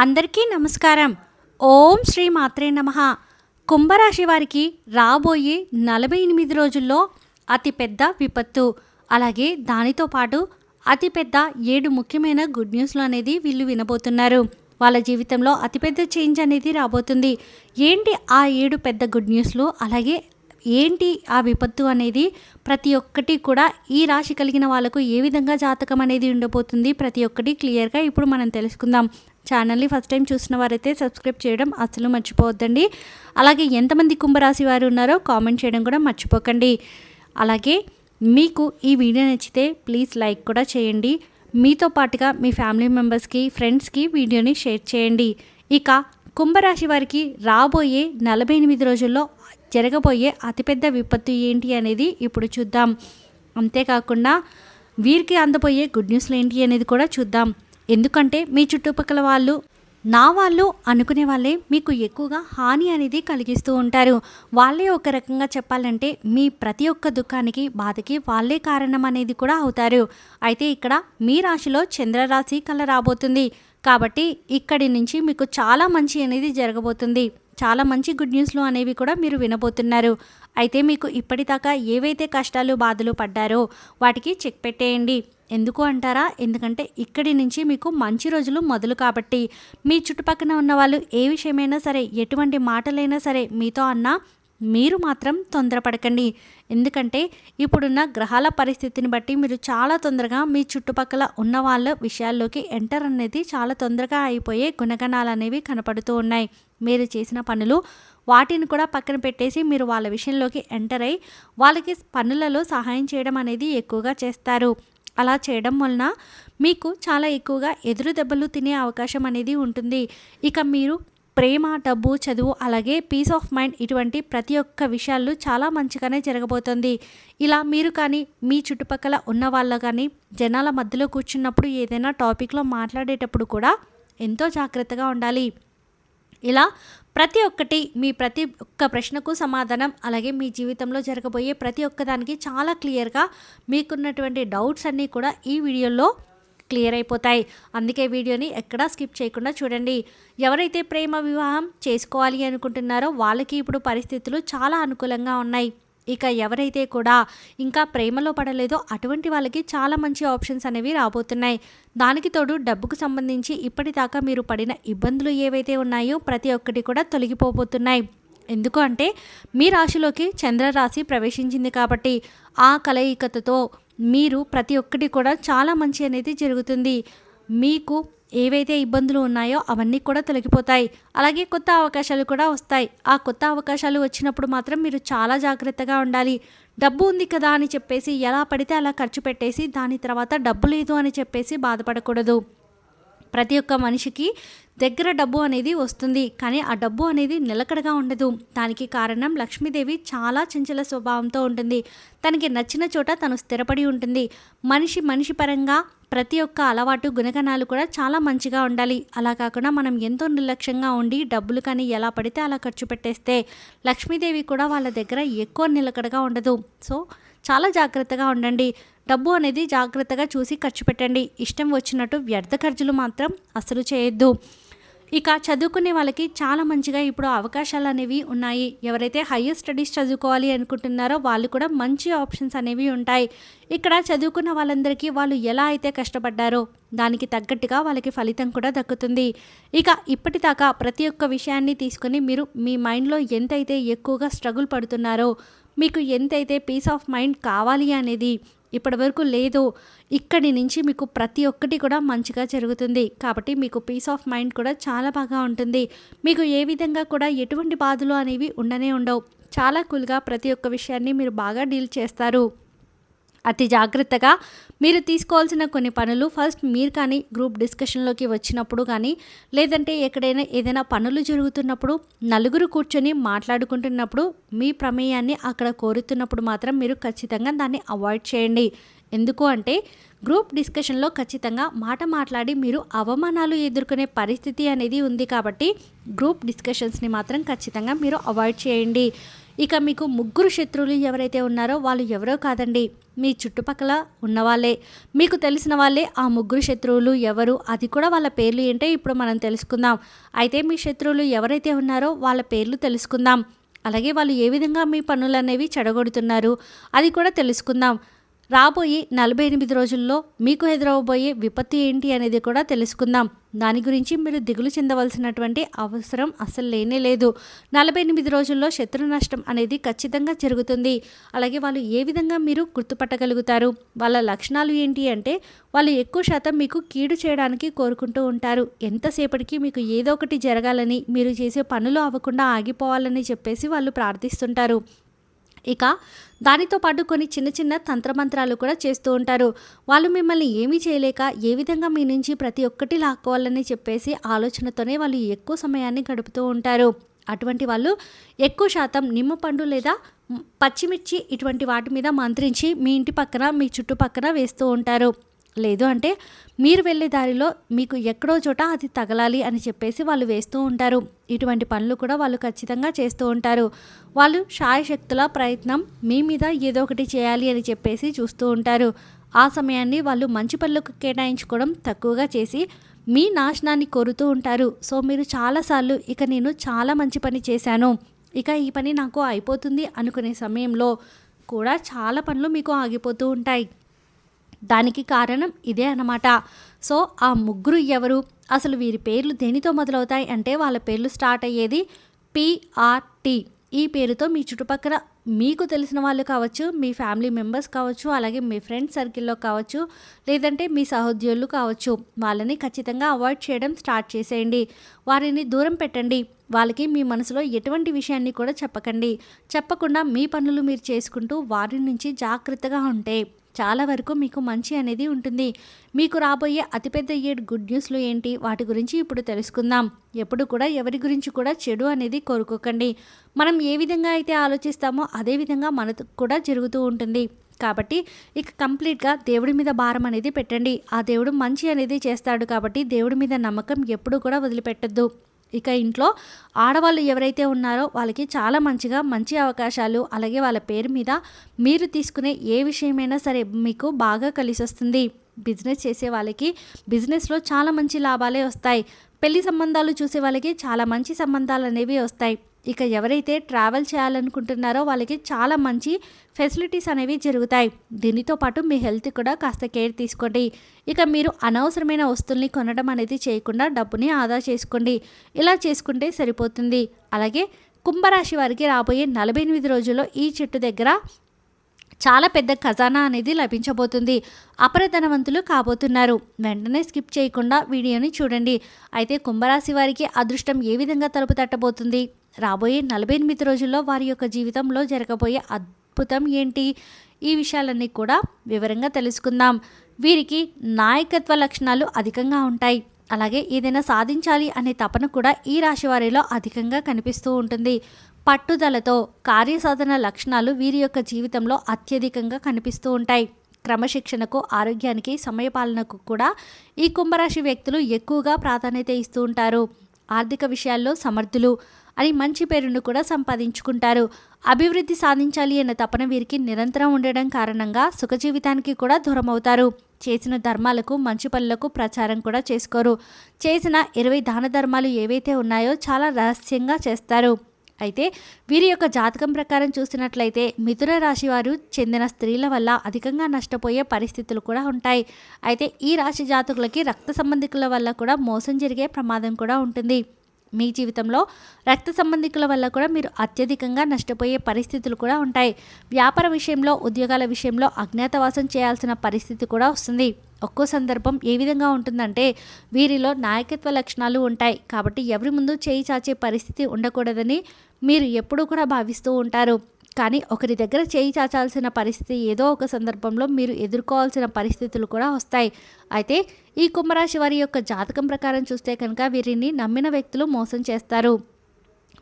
అందరికీ నమస్కారం. ఓం శ్రీ మాత్రే నమ. కుంభరాశి వారికి రాబోయే నలభై ఎనిమిది రోజుల్లో అతిపెద్ద విపత్తు. అలాగే దానితో పాటు అతిపెద్ద ఏడు ముఖ్యమైన గుడ్ న్యూస్లు అనేది వీళ్ళు వినబోతున్నారు. వాళ్ళ జీవితంలో అతిపెద్ద చేంజ్ అనేది రాబోతుంది. ఏంటి ఆ ఏడు పెద్ద గుడ్ న్యూస్లు? అలాగే ఏంటి ఆ విపత్తు అనేది? ప్రతి ఒక్కటి కూడా ఈ రాశి కలిగిన వాళ్ళకు ఏ విధంగా జాతకం అనేది ఉండబోతుంది? ప్రతి ఒక్కటి క్లియర్గా ఇప్పుడు మనం తెలుసుకుందాం. ఛానల్ని ఫస్ట్ టైం చూసిన వారైతే సబ్స్క్రైబ్ చేయడం అసలు మర్చిపోవద్దండి. అలాగే ఎంతమంది కుంభరాశి వారు ఉన్నారో కామెంట్ చేయడం కూడా మర్చిపోకండి. అలాగే మీకు ఈ వీడియో నచ్చితే ప్లీజ్ లైక్ కూడా చేయండి. మీతో పాటుగా మీ ఫ్యామిలీ మెంబర్స్కి ఫ్రెండ్స్కి వీడియోని షేర్ చేయండి. ఇక కుంభరాశి వారికి రాబోయే నలభై ఎనిమిది రోజుల్లో జరగబోయే అతిపెద్ద విపత్తు ఏంటి అనేది ఇప్పుడు చూద్దాం. అంతేకాకుండా వీరికి అందబోయే గుడ్ న్యూస్లు ఏంటి అనేది కూడా చూద్దాం. ఎందుకంటే మీ చుట్టుపక్కల వాళ్ళు నా వాళ్ళు అనుకునే వాళ్ళే మీకు ఎక్కువగా హాని అనేది కలిగిస్తూ ఉంటారు. వాళ్ళే ఒక రకంగా చెప్పాలంటే మీ ప్రతి ఒక్క దుఃఖానికి బాధకి వాళ్ళే కారణం అనేది కూడా అవుతారు. అయితే ఇక్కడ మీ రాశిలో చంద్రరాశి కల రాబోతుంది. కాబట్టి ఇక్కడి నుంచి మీకు చాలా మంచి అనేది జరగబోతుంది. చాలా మంచి గుడ్ న్యూస్లు అనేవి కూడా మీరు వినబోతున్నారు. అయితే మీకు ఇప్పటిదాకా ఏవైతే కష్టాలు బాధలు పడ్డారో వాటికి చెక్ పెట్టేయండి. ఎందుకు అంటారా? ఎందుకంటే ఇక్కడి నుంచి మీకు మంచి రోజులు మొదలు కాబట్టి. మీ చుట్టుపక్కన ఉన్న వాళ్ళు ఏ విషయమైనా సరే ఎటువంటి మాటలైనా సరే మీతో అన్నా మీరు మాత్రం తొందరపడకండి. ఎందుకంటే ఇప్పుడున్న గ్రహాల పరిస్థితిని బట్టి మీరు చాలా తొందరగా మీ చుట్టుపక్కల ఉన్న వాళ్ళ విషయాల్లోకి ఎంటర్ అనేది చాలా తొందరగా అయిపోయే గుణగణాలు అనేవి కనపడుతూ ఉన్నాయి. మీరు చేసిన పనులు వాటిని కూడా పక్కన పెట్టేసి మీరు వాళ్ళ విషయంలోకి ఎంటర్ అయి వాళ్ళకి పనులలో సహాయం చేయడం అనేది ఎక్కువగా చేస్తారు. అలా చేయడం వలన మీకు చాలా ఎక్కువగా ఎదురు దెబ్బలు తినే అవకాశం అనేది ఉంటుంది. ఇక మీరు ప్రేమ డబ్బు చదువు అలాగే పీస్ ఆఫ్ మైండ్ ఇటువంటి ప్రతి ఒక్క విషయాలు చాలా మంచిగానే జరగబోతుంది. ఇలా మీరు కానీ మీ చుట్టుపక్కల ఉన్న వాళ్ళు కానీ జనాల మధ్యలో కూర్చున్నప్పుడు ఏదైనా టాపిక్లో మాట్లాడేటప్పుడు కూడా ఎంతో జాగ్రత్తగా ఉండాలి. ఇలా ప్రతి ఒక్కటి మీ ప్రతి ఒక్క ప్రశ్నకు సమాధానం అలాగే మీ జీవితంలో జరగబోయే ప్రతి ఒక్కదానికి చాలా క్లియర్గా మీకున్నటువంటి డౌట్స్ అన్నీ కూడా ఈ వీడియోలో క్లియర్ అయిపోతాయి. అందుకే వీడియోని ఎక్కడా స్కిప్ చేయకుండా చూడండి. ఎవరైతే ప్రేమ వివాహం చేసుకోవాలి అనుకుంటున్నారో వాళ్ళకి ఇప్పుడు పరిస్థితులు చాలా అనుకూలంగా ఉన్నాయి. ఇక ఎవరైతే కూడా ఇంకా ప్రేమలో పడలేదో అటువంటి వాళ్ళకి చాలా మంచి ఆప్షన్స్ అనేవి రాబోతున్నాయి. దానికి తోడు డబ్బుకు సంబంధించి ఇప్పటిదాకా మీరు పడిన ఇబ్బందులు ఏవైతే ఉన్నాయో ప్రతి ఒక్కటి కూడా తొలగిపోబోతున్నాయి. ఎందుకు అంటే మీ రాశిలోకి చంద్రరాశి ప్రవేశించింది కాబట్టి ఆ కలయికతతో మీరు ప్రతి ఒక్కటి కూడా చాలా మంచి అనేది జరుగుతుంది. మీకు ఏవైతే ఇబ్బందులు ఉన్నాయో అవన్నీ కూడా తొలగిపోతాయి. అలాగే కొత్త అవకాశాలు కూడా వస్తాయి. ఆ కొత్త అవకాశాలు వచ్చినప్పుడు మాత్రం మీరు చాలా జాగ్రత్తగా ఉండాలి. డబ్బు ఉంది కదా అని చెప్పేసి ఎలా పడితే అలా ఖర్చు పెట్టేసి దాని తర్వాత డబ్బు లేదు అని చెప్పేసి బాధపడకూడదు. ప్రతి ఒక్క మనిషికి దగ్గర డబ్బు అనేది వస్తుంది కానీ ఆ డబ్బు అనేది నిలకడగా ఉండదు. దానికి కారణం లక్ష్మీదేవి చాలా చంచల స్వభావంతో ఉంటుంది. తనకి నచ్చిన చోట తను స్థిరపడి ఉంటుంది. మనిషి మనిషి పరంగా ప్రతి ఒక్క అలవాటు గుణగణాలు కూడా చాలా మంచిగా ఉండాలి. అలా కాకుండా మనం ఎంతో నిర్లక్ష్యంగా ఉండి డబ్బులు కానీ ఎలా పడితే అలా ఖర్చు పెట్టేస్తే లక్ష్మీదేవి కూడా వాళ్ళ దగ్గర ఎక్కువ నిలకడగా ఉండదు. సో చాలా జాగ్రత్తగా ఉండండి. డబ్బు అనేది జాగ్రత్తగా చూసి ఖర్చు పెట్టండి. ఇష్టం వచ్చినట్టు వ్యర్థ ఖర్చులు మాత్రం అసలు చేయొద్దు. ఇక చదువుకునే వాళ్ళకి చాలా మంచిగా ఇప్పుడు అవకాశాలు అనేవి ఉన్నాయి. ఎవరైతే హయ్యర్ స్టడీస్ చదువుకోవాలి అనుకుంటున్నారో వాళ్ళు కూడా మంచి ఆప్షన్స్ అనేవి ఉంటాయి. ఇక్కడ చదువుకున్న వాళ్ళందరికీ వాళ్ళు ఎలా అయితే కష్టపడ్డారో దానికి తగ్గట్టుగా వాళ్ళకి ఫలితం కూడా దక్కుతుంది. ఇక ఇప్పటిదాకా ప్రతి ఒక్క విషయాన్ని తీసుకొని మీరు మీ మైండ్లో ఎంతైతే ఎక్కువగా స్ట్రగుల్ పడుతున్నారో మీకు ఎంతైతే పీస్ ఆఫ్ మైండ్ కావాలి అనేది ఇప్పటి వరకు లేదు. ఇక్కడి నుంచి మీకు ప్రతి ఒక్కటి కూడా మంచిగా జరుగుతుంది. కాబట్టి మీకు పీస్ ఆఫ్ మైండ్ కూడా చాలా బాగా ఉంటుంది. మీకు ఏ విధంగా కూడా ఎటువంటి బాధలు అనేవి ఉండనే ఉండవు. చాలా కూల్గా ప్రతి ఒక్క విషయాన్ని మీరు బాగా డీల్ చేస్తారు. అతి జాగ్రత్తగా మీరు తీసుకోవాల్సిన కొన్ని పనులు ఫస్ట్ మీరు కానీ గ్రూప్ డిస్కషన్లోకి వచ్చినప్పుడు కానీ లేదంటే ఎక్కడైనా ఏదైనా పనులు జరుగుతున్నప్పుడు నలుగురు కూర్చొని మాట్లాడుకుంటున్నప్పుడు మీ ప్రమేయాన్ని అక్కడ కోరుతున్నప్పుడు మాత్రం మీరు ఖచ్చితంగా దాన్ని అవాయిడ్ చేయండి. ఎందుకు అంటే గ్రూప్ డిస్కషన్లో ఖచ్చితంగా మాట మాట్లాడి మీరు అవమానాలు ఎదుర్కొనే పరిస్థితి అనేది ఉంది కాబట్టి గ్రూప్ డిస్కషన్స్ని మాత్రం ఖచ్చితంగా మీరు అవాయిడ్ చేయండి. ఇక మీకు ముగ్గురు శత్రువులు ఎవరైతే ఉన్నారో వాళ్ళు ఎవరో కాదండి. మీ చుట్టుపక్కల ఉన్నవాళ్ళే. మీకు తెలిసిన వాళ్ళే ఆ ముగ్గురు శత్రువులు ఎవరు? అది కూడా వాళ్ళ పేర్లు ఏంటో ఇప్పుడు మనం తెలుసుకుందాం. అయితే మీ శత్రువులు ఎవరైతే ఉన్నారో వాళ్ళ పేర్లు తెలుసుకుందాం. అలాగే వాళ్ళు ఏ విధంగా మీ పనులు అనేవి చెడగొడుతున్నారు? అది కూడా తెలుసుకుందాం. రాబోయే నలభై ఎనిమిది రోజుల్లో మీకు ఎదురవబోయే విపత్తు ఏంటి అనేది కూడా తెలుసుకుందాం. దాని గురించి మీరు దిగులు చెందవలసినటువంటి అవసరం అసలు లేనే లేదు. నలభై ఎనిమిది రోజుల్లో శత్రు నష్టం అనేది ఖచ్చితంగా జరుగుతుంది. అలాగే వాళ్ళు ఏ విధంగా మీరు గుర్తుపట్టగలుగుతారు? వాళ్ళ లక్షణాలు ఏంటి అంటే వాళ్ళు ఎక్కువ శాతం మీకు కీడు చేయడానికి కోరుకుంటూ ఉంటారు. ఎంతసేపటికి మీకు ఏదో ఒకటి జరగాలని మీరు చేసే పనులు అవ్వకుండా ఆగిపోవాలని చెప్పేసి వాళ్ళు ప్రార్థిస్తుంటారు. ఇక దానితో పాటు కొన్ని చిన్న చిన్న తంత్రమంత్రాలు కూడా చేస్తూ ఉంటారు. వాళ్ళు మిమ్మల్ని ఏమీ చేయలేక ఏ విధంగా మీ నుంచి ప్రతి ఒక్కటి లాక్కోవాలని చెప్పేసి ఆలోచనతోనే వాళ్ళు ఎక్కువ సమయాన్ని గడుపుతూ ఉంటారు. అటువంటి వాళ్ళు ఎక్కువ శాతం నిమ్మ పండు లేదా పచ్చిమిర్చి ఇటువంటి వాటి మీద మంత్రించి మీ ఇంటి పక్కన మీ చుట్టుపక్కన వేస్తూ ఉంటారు. లేదు అంటే మీరు వెళ్ళే దారిలో మీకు ఎక్కడో చోట అది తగలాలి అని చెప్పేసి వాళ్ళు వేస్తూ ఉంటారు. ఇటువంటి పనులు కూడా వాళ్ళు ఖచ్చితంగా చేస్తూ ఉంటారు. వాళ్ళు శాయశక్తుల ప్రయత్నం మీ మీద ఏదో ఒకటి చేయాలి అని చెప్పేసి చూస్తూ ఉంటారు. ఆ సమయాన్ని వాళ్ళు మంచి పనులకు కేటాయించుకోవడం తక్కువగా చేసి మీ నాశనాన్ని కోరుతూ ఉంటారు. సో మీరు చాలాసార్లు ఇక నేను చాలా మంచి పని చేశాను. ఇక ఈ పని నాకు అయిపోతుంది అనుకునే సమయంలో కూడా చాలా పనులు మీకు ఆగిపోతూ ఉంటాయి. దానికి కారణం ఇదే అన్నమాట. సో ఆ ముగ్గురు ఎవరు? అసలు వీరి పేర్లు దేనితో మొదలవుతాయి? అంటే వాళ్ళ పేర్లు స్టార్ట్ అయ్యేది పిఆర్టీ. ఈ పేరుతో మీ చుట్టుపక్కల మీకు తెలిసిన వాళ్ళు కావచ్చు మీ ఫ్యామిలీ మెంబర్స్ కావచ్చు అలాగే మీ ఫ్రెండ్స్ సర్కిల్లో కావచ్చు లేదంటే మీ సహోద్యోగులు కావచ్చు. వాళ్ళని ఖచ్చితంగా అవాయిడ్ చేయడం స్టార్ట్ చేసేయండి. వారిని దూరం పెట్టండి. వాళ్ళకి మీ మనసులో ఎటువంటి విషయాన్ని కూడా చెప్పకండి. చెప్పకుండా మీ పనులు మీరు చేసుకుంటూ వారి నుంచి జాగ్రత్తగా ఉంటే చాలా వరకు మీకు మంచి అనేది ఉంటుంది. మీకు రాబోయే అతిపెద్ద ఏడు గుడ్ న్యూస్లు ఏంటి? వాటి గురించి ఇప్పుడు తెలుసుకుందాం. ఎప్పుడు కూడా ఎవరి గురించి కూడా చెడు అనేది కోరుకోకండి. మనం ఏ విధంగా అయితే ఆలోచిస్తామో అదే విధంగా మనకు కూడా జరుగుతూ ఉంటుంది. కాబట్టి ఇక కంప్లీట్గా దేవుడి మీద భారం అనేది పెట్టండి. ఆ దేవుడు మంచి అనేది చేస్తాడు కాబట్టి దేవుడి మీద నమ్మకం ఎప్పుడు కూడా వదిలిపెట్టద్దు. ఇక ఇంట్లో ఆడవాళ్ళు ఎవరైతే ఉన్నారో వాళ్ళకి చాలా మంచిగా మంచి అవకాశాలు అలాగే వాళ్ళ పేరు మీద మీరు తీసుకునే ఏ విషయమైనా సరే మీకు బాగా కలిసి వస్తుంది బిజినెస్ చేసే వాళ్ళకి బిజినెస్లో చాలా మంచి లాభాలే వస్తాయి. పెళ్ళి సంబంధాలు చూసే వాళ్ళకి చాలా మంచి సంబంధాలు అనేవి వస్తాయి. ఇక ఎవరైతే ట్రావెల్ చేయాలనుకుంటున్నారో వాళ్ళకి చాలా మంచి ఫెసిలిటీస్ అనేవి జరుగుతాయి. దీనితో పాటు మీ హెల్త్ కూడా కాస్త కేర్ తీసుకోండి. ఇక మీరు అనవసరమైన వస్తువుల్ని కొనడం అనేది చేయకుండా డబ్బుని ఆదా చేసుకోండి. ఇలా చేసుకుంటే సరిపోతుంది. అలాగే కుంభరాశి వారికి రాబోయే నలభై ఎనిమిది రోజుల్లో ఈ చెట్టు దగ్గర చాలా పెద్ద ఖజానా అనేది లభించబోతుంది. అపరధనవంతులు కాబోతున్నారు. వెంటనే స్కిప్ చేయకుండా వీడియోని చూడండి. అయితే కుంభరాశి వారికి అదృష్టం ఏ విధంగా తలుపు తట్టబోతుంది? రాబోయే నలభై ఎనిమిది రోజుల్లో వారి యొక్క జీవితంలో జరగబోయే అద్భుతం ఏంటి? ఈ విషయాలన్నీ కూడా వివరంగా తెలుసుకుందాం. వీరికి నాయకత్వ లక్షణాలు అధికంగా ఉంటాయి. అలాగే ఏదైనా సాధించాలి అనే తపన కూడా ఈ రాశి వారిలో అధికంగా కనిపిస్తూ ఉంటుంది. పట్టుదలతో కార్యసాధన లక్షణాలు వీరి యొక్క జీవితంలో అత్యధికంగా కనిపిస్తూ ఉంటాయి. క్రమశిక్షణకు ఆరోగ్యానికి సమయపాలనకు కూడా ఈ కుంభరాశి వ్యక్తులు ఎక్కువగా ప్రాధాన్యత ఇస్తూ ఉంటారు. ఆర్థిక విషయాల్లో సమర్థులు అని మంచి పేరును కూడా సంపాదించుకుంటారు. అభివృద్ధి సాధించాలి అన్న తపన వీరికి నిరంతరం ఉండడం కారణంగా సుఖజీవితానికి కూడా దూరం అవుతారు చేసిన ధర్మాలకు మంచి పనులకు ప్రచారం కూడా చేసుకోరు. చేసిన ఇరవై దాన ధర్మాలు ఏవైతే ఉన్నాయో చాలా రహస్యంగా చేస్తారు. అయితే వీరి యొక్క జాతకం ప్రకారం చూసినట్లయితే మిథున రాశి వారు చెందిన స్త్రీల వల్ల అధికంగా నష్టపోయే పరిస్థితులు కూడా ఉంటాయి. అయితే ఈ రాశి జాతకులకి రక్త సంబంధికుల వల్ల కూడా మోసం జరిగే ప్రమాదం కూడా ఉంటుంది. మీ జీవితంలో రక్త సంబంధికుల వల్ల కూడా మీరు అత్యధికంగా నష్టపోయే పరిస్థితులు కూడా ఉంటాయి. వ్యాపార విషయంలో ఉద్యోగాల విషయంలో అజ్ఞాతవాసం చేయాల్సిన పరిస్థితి కూడా వస్తుంది. ఒక్కో సందర్భం ఏ విధంగా ఉంటుందంటే వీరిలో నాయకత్వ లక్షణాలు ఉంటాయి. కాబట్టి ఎవరి ముందు చేయి చాచే పరిస్థితి ఉండకూడదని మీరు ఎప్పుడూ కూడా భావిస్తూ ఉంటారు. కానీ ఒకరి దగ్గర చేయి చాచాల్సిన పరిస్థితి ఏదో ఒక సందర్భంలో మీరు ఎదుర్కోవాల్సిన పరిస్థితులు కూడా వస్తాయి. అయితే ఈ కుంభరాశి వారి యొక్క జాతకం ప్రకారం చూస్తే కనుక వీరిని నమ్మిన వ్యక్తులు మోసం చేస్తారు.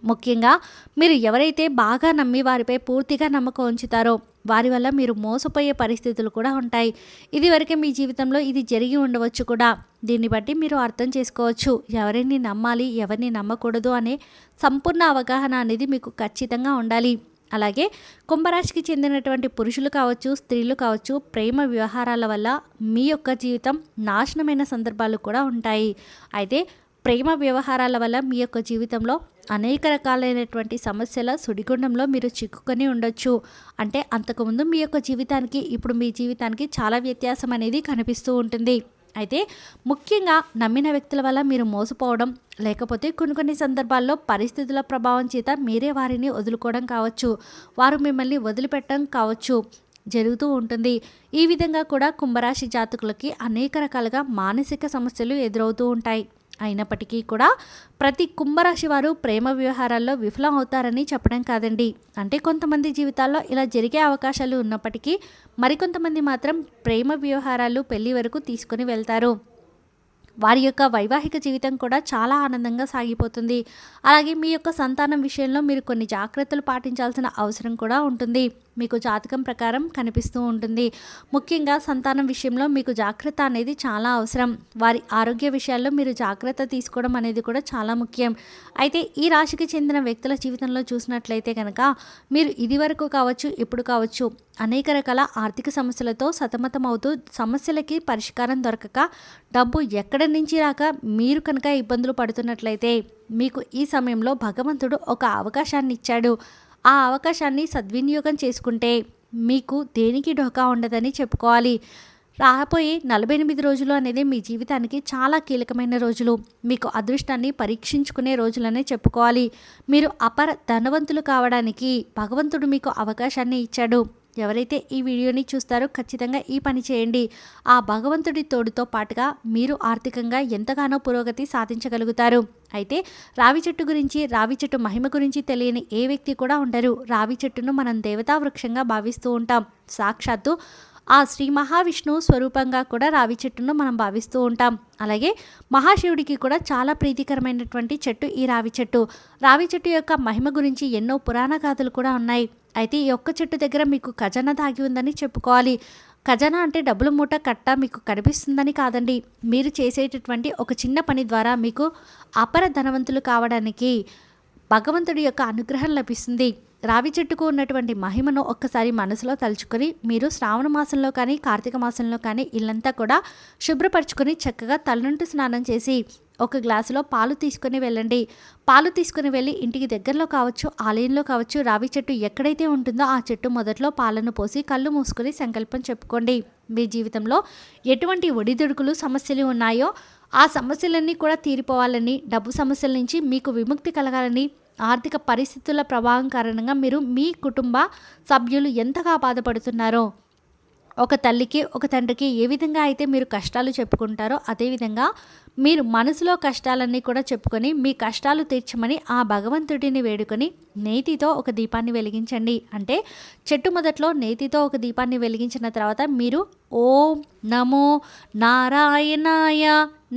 ముఖ్యంగా మీరు ఎవరైతే బాగా నమ్మి వారిపై పూర్తిగా నమ్మకం ఉంచుతారో వారి వల్ల మీరు మోసపోయే పరిస్థితులు కూడా ఉంటాయి. ఇది వరకే మీ జీవితంలో ఇది జరిగి ఉండవచ్చు కూడా. దీన్ని బట్టి మీరు అర్థం చేసుకోవచ్చు. ఎవరిని నమ్మాలి ఎవరిని నమ్మకూడదు అనే సంపూర్ణ అవగాహన అనేది మీకు ఖచ్చితంగా ఉండాలి. అలాగే కుంభరాశికి చెందినటువంటి పురుషులు కావచ్చు స్త్రీలు కావచ్చు ప్రేమ వ్యవహారాల వల్ల మీ యొక్క జీవితం నాశనమైన సందర్భాలు కూడా ఉంటాయి. అయితే ప్రేమ వ్యవహారాల వల్ల మీ యొక్క జీవితంలో అనేక రకాలైనటువంటి సమస్యల సుడిగుండంలో మీరు చిక్కుకొని ఉండొచ్చు. అంటే అంతకుముందు మీ యొక్క జీవితానికి ఇప్పుడు మీ జీవితానికి చాలా వ్యత్యాసం అనేది కనిపిస్తూ ఉంటుంది. అయితే ముఖ్యంగా నమ్మిన వ్యక్తుల వల్ల మీరు మోసపోవడం లేకపోతే కొన్ని కొన్ని సందర్భాల్లో పరిస్థితుల ప్రభావం చేత మీరే వారిని వదులుకోవడం కావచ్చు. వారు మిమ్మల్ని వదిలిపెట్టడం కావచ్చు. జరుగుతూ ఉంటుంది. ఈ విధంగా కూడా కుంభరాశి జాతకులకి అనేక రకాలుగా మానసిక సమస్యలు ఎదురవుతూ ఉంటాయి. అయినప్పటికీ కూడా ప్రతి కుంభరాశి వారు ప్రేమ వ్యవహారాల్లో విఫలం అవుతారని చెప్పడం కాదండి. అంటే కొంతమంది జీవితాల్లో ఇలా జరిగే అవకాశాలు ఉన్నప్పటికీ మరికొంతమంది మాత్రం ప్రేమ వ్యవహారాలు పెళ్ళి వరకు తీసుకొని వెళ్తారు. వారి యొక్క వైవాహిక జీవితం కూడా చాలా ఆనందంగా సాగిపోతుంది. అలాగే మీ యొక్క సంతానం విషయంలో మీరు కొన్ని జాగ్రత్తలు పాటించాల్సిన అవసరం కూడా ఉంటుంది. మీకు జాతకం ప్రకారం కనిపిస్తూ ఉంటుంది. ముఖ్యంగా సంతానం విషయంలో మీకు జాగ్రత్త అనేది చాలా అవసరం. వారి ఆరోగ్య విషయాల్లో మీరు జాగ్రత్త తీసుకోవడం అనేది కూడా చాలా ముఖ్యం. అయితే ఈ రాశికి చెందిన వ్యక్తుల జీవితంలో చూసినట్లయితే కనుక మీరు ఇదివరకు కావచ్చు ఇప్పుడు కావచ్చు అనేక రకాల ఆర్థిక సమస్యలతో సతమతమవుతూ సమస్యలకి పరిష్కారం దొరకక డబ్బు ఎక్కడ నుంచి రాక మీరు కనుక ఇబ్బందులు పడుతున్నట్లయితే మీకు ఈ సమయంలో భగవంతుడు ఒక అవకాశాన్ని ఇచ్చాడు. ఆ అవకాశాన్ని సద్వినియోగం చేసుకుంటే మీకు దేనికి ఢోకా ఉండదని చెప్పుకోవాలి. రాబోయే నలభై ఎనిమిది రోజులు అనేది మీ జీవితానికి చాలా కీలకమైన రోజులు. మీకు అదృష్టాన్ని పరీక్షించుకునే రోజులనే చెప్పుకోవాలి. మీరు అపర ధనవంతులు కావడానికి భగవంతుడు మీకు అవకాశాన్ని ఇచ్చాడు. ఎవరైతే ఈ వీడియోని చూస్తారో ఖచ్చితంగా ఈ పని చేయండి. ఆ భగవంతుడి తోడుతో పాటుగా మీరు ఆర్థికంగా ఎంతగానో పురోగతి సాధించగలుగుతారు. అయితే రావి చెట్టు గురించి రావి చెట్టు మహిమ గురించి తెలియని ఏ వ్యక్తి కూడా ఉండరు. రావి చెట్టును మనం దేవతా వృక్షంగా భావిస్తూ ఉంటాం. సాక్షాత్తు ఆ శ్రీ మహావిష్ణువు స్వరూపంగా కూడా రావి చెట్టును మనం భావిస్తూ ఉంటాం. అలాగే మహాశివుడికి కూడా చాలా ప్రీతికరమైనటువంటి చెట్టు ఈ రావి చెట్టు. రావి చెట్టు యొక్క మహిమ గురించి ఎన్నో పురాణ గాథలు కూడా ఉన్నాయి. అయితే ఈ ఒక్క చెట్టు దగ్గర మీకు ఖజానా దాగి ఉందని చెప్పుకోవాలి. ఖజానా అంటే డబ్బుల మూట కట్ట మీకు కనిపిస్తుందని కాదండి. మీరు చేసేటటువంటి ఒక చిన్న పని ద్వారా మీకు అపర ధనవంతులు కావడానికి భగవంతుడి యొక్క అనుగ్రహం లభిస్తుంది. రావి చెట్టుకు ఉన్నటువంటి మహిమను ఒక్కసారి మనసులో తలుచుకొని మీరు శ్రావణ మాసంలో కానీ కార్తీక మాసంలో కానీ ఇల్లంతా కూడా శుభ్రపరచుకొని చక్కగా తలనుంటి స్నానం చేసి ఒక గ్లాసులో పాలు తీసుకొని వెళ్ళండి. పాలు తీసుకుని వెళ్ళి ఇంటికి దగ్గరలో కావచ్చు ఆలయంలో కావచ్చు రావి చెట్టు ఎక్కడైతే ఉంటుందో ఆ చెట్టు మొదట్లో పాలను పోసి కళ్ళు మూసుకొని సంకల్పం చెప్పుకోండి. మీ జీవితంలో ఎటువంటి ఒడిదుడుకులు సమస్యలు ఉన్నాయో ఆ సమస్యలన్నీ కూడా తీరిపోవాలని డబ్బు సమస్యల నుంచి మీకు విముక్తి కలగాలని ఆర్థిక పరిస్థితుల ప్రభావం కారణంగా మీరు మీ కుటుంబ సభ్యులు ఎంతగా బాధపడుతున్నారో ఒక తల్లికి ఒక తండ్రికి ఏ విధంగా అయితే మీరు కష్టాలు చెప్పుకుంటారో అదేవిధంగా మీరు మనసులో కష్టాలన్నీ కూడా చెప్పుకొని మీ కష్టాలు తీర్చమని ఆ భగవంతుడిని వేడుకొని నేతితో ఒక దీపాన్ని వెలిగించండి. అంటే చెట్టు మొదట్లో నేతితో ఒక దీపాన్ని వెలిగించిన తర్వాత మీరు ఓం నమో నారాయణాయ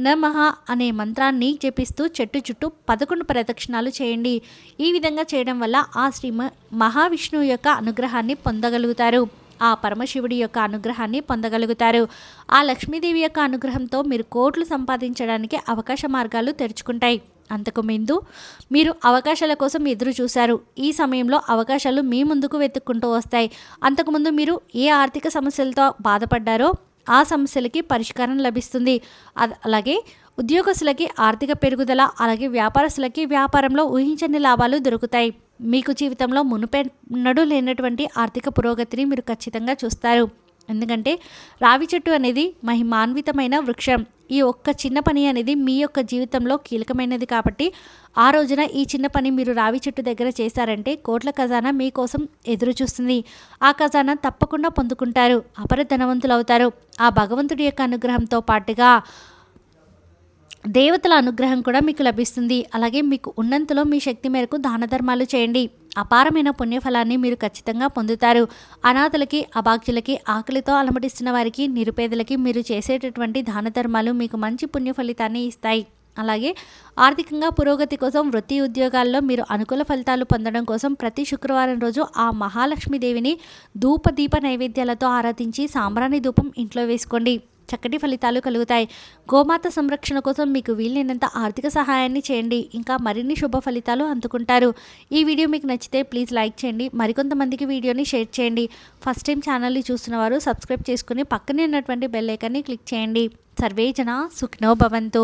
నమ అనే మంత్రాన్ని జపిస్తూ చెట్టు చుట్టూ పదకొండు ప్రదక్షిణాలు చేయండి. ఈ విధంగా చేయడం వల్ల ఆ శ్రీ మహావిష్ణువు యొక్క అనుగ్రహాన్ని పొందగలుగుతారు. ఆ పరమశివుడి యొక్క అనుగ్రహాన్ని పొందగలుగుతారు. ఆ లక్ష్మీదేవి యొక్క అనుగ్రహంతో మీరు కోట్లు సంపాదించడానికి అవకాశ మార్గాలు తెరుచుకుంటాయి. అంతకు ముందు మీరు అవకాశాల కోసం ఎదురు చూశారు. ఈ సమయంలో అవకాశాలు మీ ముందుకు వెతుక్కుంటూ వస్తాయి. అంతకుముందు మీరు ఏ ఆర్థిక సమస్యలతో బాధపడ్డారో ఆ సమస్యలకి పరిష్కారం లభిస్తుంది. అలాగే ఉద్యోగస్తులకి ఆర్థిక పెరుగుదల అలాగే వ్యాపారస్తులకి వ్యాపారంలో ఊహించని లాభాలు దొరుకుతాయి. మీకు జీవితంలో మునుపెన్నడూ లేనటువంటి ఆర్థిక పురోగతిని మీరు ఖచ్చితంగా చూస్తారు. ఎందుకంటే రావి చెట్టు అనేది మహిమాన్వితమైన వృక్షం. ఈ ఒక్క చిన్న పని అనేది మీ యొక్క జీవితంలో కీలకమైనది కాబట్టి ఆ రోజున ఈ చిన్న పని మీరు రావి చెట్టు దగ్గర చేశారంటే కోట్ల ఖజానా మీకోసం ఎదురు చూస్తుంది. ఆ ఖజానా తప్పకుండా పొందుకుంటారు. అపర ధనవంతులు అవుతారు ఆ భగవంతుడి యొక్క అనుగ్రహంతో పాటుగా దేవతల అనుగ్రహం కూడా మీకు లభిస్తుంది. అలాగే మీకు ఉన్నంతలో మీ శక్తి మేరకు దాన ధర్మాలు చేయండి. అపారమైన పుణ్యఫలాన్ని మీరు ఖచ్చితంగా పొందుతారు. అనాథలకి అభాగ్యులకి ఆకలితో అలమటిస్తున్న వారికి నిరుపేదలకి మీరు చేసేటటువంటి దాన ధర్మాలు మీకు మంచి పుణ్య ఫలితాన్ని ఇస్తాయి. అలాగే ఆర్థికంగా పురోగతి కోసం వృత్తి ఉద్యోగాల్లో మీరు అనుకూల ఫలితాలు పొందడం కోసం ప్రతి శుక్రవారం రోజు ఆ మహాలక్ష్మీదేవిని ధూప దీప నైవేద్యాలతో ఆరాధించి సాంబ్రాణి ధూపం ఇంట్లో వేసుకోండి. చక్కటి ఫలితాలు కలుగుతాయి. గోమాత సంరక్షణ కోసం మీకు వీలైనంత ఆర్థిక సహాయాన్ని చేయండి. ఇంకా మరిన్ని శుభ ఫలితాలు అందుకుంటారు. ఈ వీడియో మీకు నచ్చితే ప్లీజ్ లైక్ చేయండి. మరికొంతమందికి వీడియోని షేర్ చేయండి. ఫస్ట్ టైం ఛానల్ని చూస్తున్న వారు సబ్స్క్రైబ్ చేసుకుని పక్కనే ఉన్నటువంటి బెల్ ఐకాన్ని క్లిక్ చేయండి. సర్వే జన సుఖినో భవంతు.